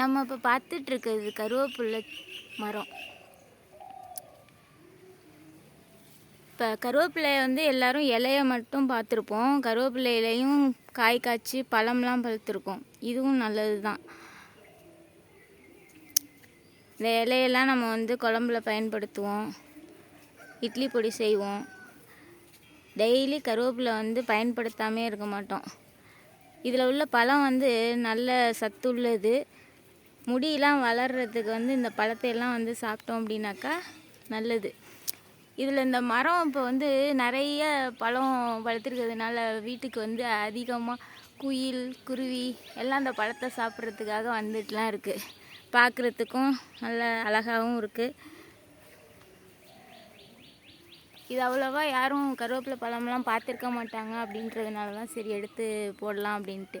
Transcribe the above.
நம்ம இப்போ பார்த்துட்டு இருக்கிறது மரம். இப்போ கருவேப்பிலையை வந்து எல்லாரும் இலைய மட்டும் பார்த்துருப்போம். கருவேப்பிலை இலையும் காய் காய்ச்சி பழம்லாம் பழுத்துருக்கோம். இதுவும் நல்லது தான் இந்த இலையெல்லாம் நம்ம வந்து குழம்புல பயன்படுத்துவோம். இட்லி பொடி செய்வோம். டெய்லி கருவேப்பிலை வந்து பயன்படுத்தாமே இருக்க மாட்டோம். இதில் உள்ள பழம் வந்து நல்ல சத்துள்ளது. முடியெலாம் வளர்கிறதுக்கு வந்து இந்த பழத்தையெல்லாம் வந்து சாப்பிட்டோம் அப்படின்னாக்கா நல்லது. இதில் இந்த மரம் இப்போ வந்து நிறைய பழம் வளர்த்துருக்கிறதுனால வீட்டுக்கு வந்து அதிகமாக குயில் குருவி எல்லாம் அந்த பழத்தை சாப்பிட்றதுக்காக வந்துட்டுலாம் இருக்குது பார்க்குறதுக்கும் நல்ல அழகாகவும் இருக்குது இது அவ்வளோவா யாரும் கருவேப்பிலை பழம்லாம் பார்த்துருக்க மாட்டாங்க அப்படின்றதுனால தான் சரி எடுத்து போடலாம் அப்படின்ட்டு.